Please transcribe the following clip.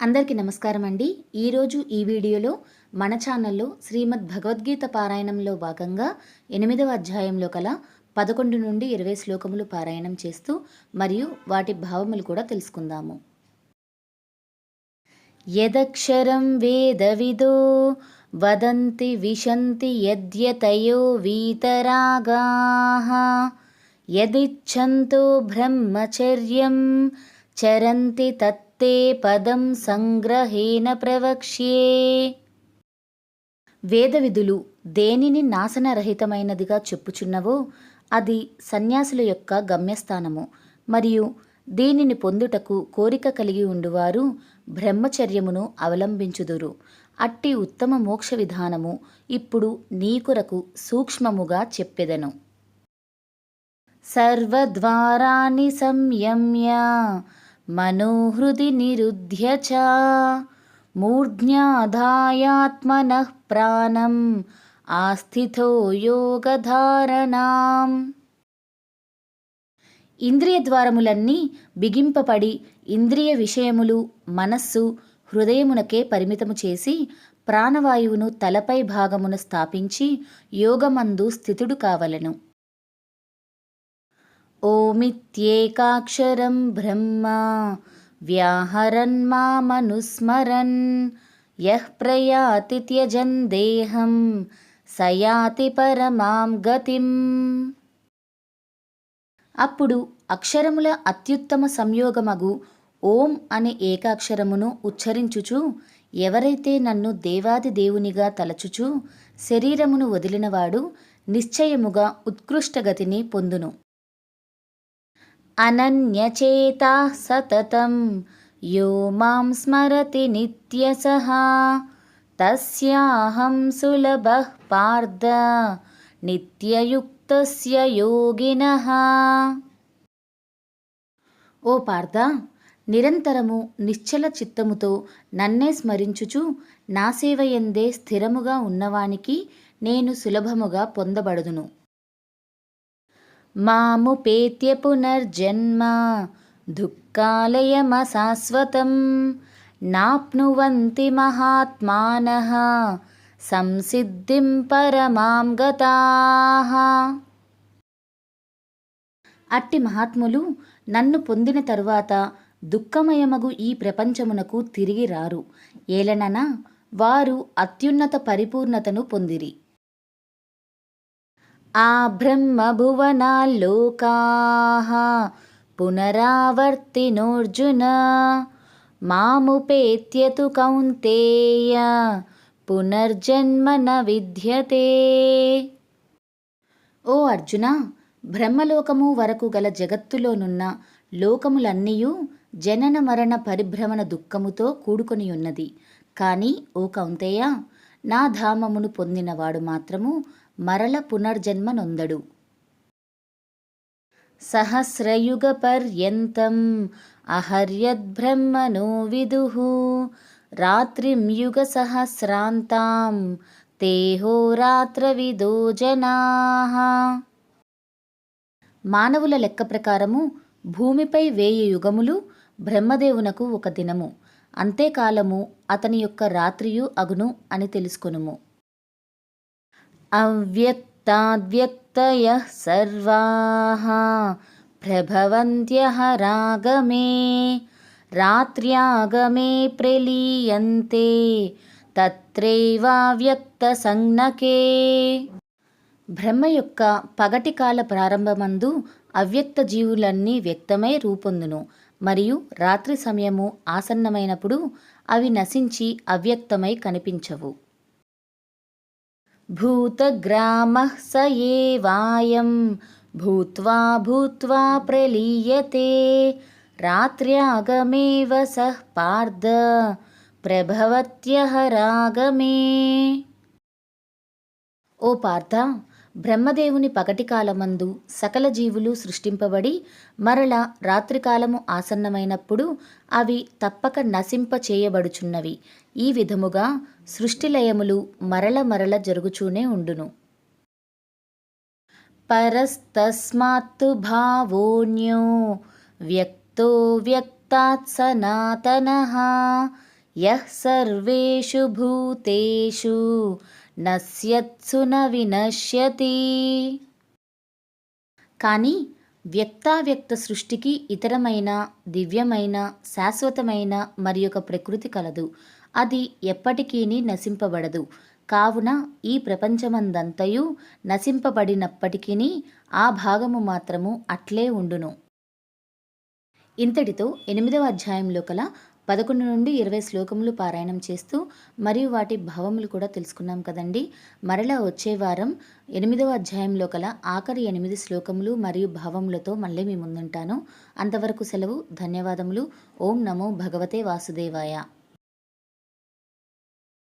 అందరికీ నమస్కారం అండి. ఈరోజు ఈ వీడియోలో మన ఛానల్లో శ్రీమద్ భగవద్గీత పారాయణంలో భాగంగా ఎనిమిదవ అధ్యాయంలో కల పదకొండు నుండి ఇరవై శ్లోకములు పారాయణం చేస్తూ మరియు వాటి భావములు కూడా తెలుసుకుందాము. యదక్షరం వేదవిదో వదంతి విశంతి యద్యతయో వీతరాగా. యదిచ్ఛంతో బ్రహ్మచర్యం చరంతి తత్ తే పదం సంగ్రహేణ ప్రవక్ష్యే. వేదవిధులు దేనిని నాశనరహితమైనదిగా చెప్పుచున్నవో అది సన్యాసుల యొక్క గమ్యస్థానము. మరియు దీనిని పొందుటకు కోరిక కలిగి ఉండువారు బ్రహ్మచర్యమును అవలంబించుదురు. అట్టి ఉత్తమ మోక్ష విధానము ఇప్పుడు నీకురకు సూక్ష్మముగా చెప్పెదను. సర్వద్వారాన్ని సంయమ్య మనోహృది నిరుధ్య చ మూర్ధ్యాధాయాత్మనః ప్రాణం ఆస్థితో యోగధారణాం. ఇంద్రియ ద్వారములన్నీ బిగింపబడి ఇంద్రియ విషయములు మనస్సు హృదయమునకే పరిమితము చేసి ప్రాణవాయువును తలపై భాగమున స్థాపించి యోగమందు స్థితుడు కావలను. ఓమిత్యేకాక్షరం బ్రహ్మ వ్యాహరన్ మామనుస్మరన్. యః ప్రయాతి త్యజన్ దేహం సయాతి పరమాం గతిం. అప్పుడు అక్షరముల అత్యుత్తమ సంయోగమగు ఓం అనే ఏకాక్షరమును ఉచ్చరించుచు ఎవరైతే నన్ను దేవాది దేవునిగా తలచుచు శరీరమును వదిలినవాడు నిశ్చయముగా ఉత్కృష్టగతిని పొందును. అనన్యచేతా సతతం. యో మాం స్మరతి నిత్యసః తస్యాహం సులభ పార్థ. నిత్యయుక్తస్య యోగిన. ఓ పార్థ నిరంతరము నిశ్చల చిత్తముతో నన్నే స్మరించుచు నా సేవయందే స్థిరముగా ఉన్నవానికి నేను సులభముగా పొందబడుదును. మాముపేత్య పునర్జన్మ దుఃఖాలయమశాశ్వతం నాప్నువంతి మహాత్మానః సంసిద్ధిం పరమాం గతాః. అట్టి మహాత్ములు నన్ను పొందిన తరువాత దుఃఖమయమగు ఈ ప్రపంచమునకు తిరిగి రారు. ఏలనన వారు అత్యున్నత పరిపూర్ణతను పొందిరి. ఆ బ్రహ్మభువనాల్లోకాః పునరావర్తినోర్జున మాముపేత్యతు కౌంతేయ పునర్జన్మ న విద్యతే. ఓ అర్జున బ్రహ్మలోకము వరకు గల జగత్తులోనున్న లోకములన్నీయు జనన మరణ పరిభ్రమణ దుఃఖముతో కూడుకొని ఉన్నది కానీ ఓ కౌంతేయ నా ధామమును పొందినవాడు మాత్రము మరల పునర్జన్మ నొందడు సహస్రయుగ పర్యంతం అహర్యద్బ్రహ్మణో విదు. రాత్రిం యుగ సహస్రాంతాం తేహోరాత్రవిదో జనా. మానవుల లెక్క ప్రకారము భూమిపై వేయి యుగములు బ్రహ్మదేవునకు ఒక దినము. అంతేకాలము అతని యొక్క రాత్రియు అగును అని తెలుసుకొనుము. అవ్యక్తాద్వ్యక్తయః సర్వాः ప్రభవంత్యః రాగమే రాత్ర్యాగమే ప్రలీయంతే తత్రైవావ్యక్త సంజ్ఞకే బ్రహ్మ యొక్క పగటి కాల ప్రారంభమందు అవ్యక్త జీవులన్నీ వ్యక్తమై రూపొందును. మరియు రాత్రి సమయము ఆసన్నమైనప్పుడు అవి నశించి అవ్యక్తమై కనిపించవు. भूतग्रामः स एवायं भूत्वा भूत्वा प्रलीयते। रात्र्यागमेव सः पार्द। प्रभवत्यहरागमे। ओ पार्ध బ్రహ్మదేవుని పగటి కాలమందు సకల జీవులు సృష్టింపబడి మరల రాత్రికాలము ఆసన్నమైనప్పుడు అవి తప్పక నశింప చేయబడుచున్నవి. ఈ విధముగా సృష్టిలయములు మరల మరల జరుగుచూనే ఉండును. పరస్తస్మాత్తు భావోన్యో వ్యక్తో వ్యక్తాత్ సనాతన యః సర్వేషు భూతేషు నశ్యత్సున వినశ్యతి. కానీ వ్యక్తావ్యక్త సృష్టికి ఇతరమైన దివ్యమైన శాశ్వతమైన మరి ఒక ప్రకృతి కలదు. అది ఎప్పటికీని నశింపబడదు. కావున ఈ ప్రపంచమందంతయు నశింపబడినప్పటికీ ఆ భాగము మాత్రము అట్లే ఉండును. ఇంతటితో ఎనిమిదవ అధ్యాయంలో కల పదకొండు నుండి ఇరవై శ్లోకములు పారాయణం చేస్తూ మరియు వాటి భావములు కూడా తెలుసుకున్నాం కదండి. మరలా వచ్చే వారం ఎనిమిదవ అధ్యాయంలో కల ఆఖరి ఎనిమిది శ్లోకములు మరియు భావములతో మళ్ళీ మీ ముందుంటాను. అంతవరకు సెలవు ధన్యవాదములు. ఓం నమో భగవతే వాసుదేవాయ.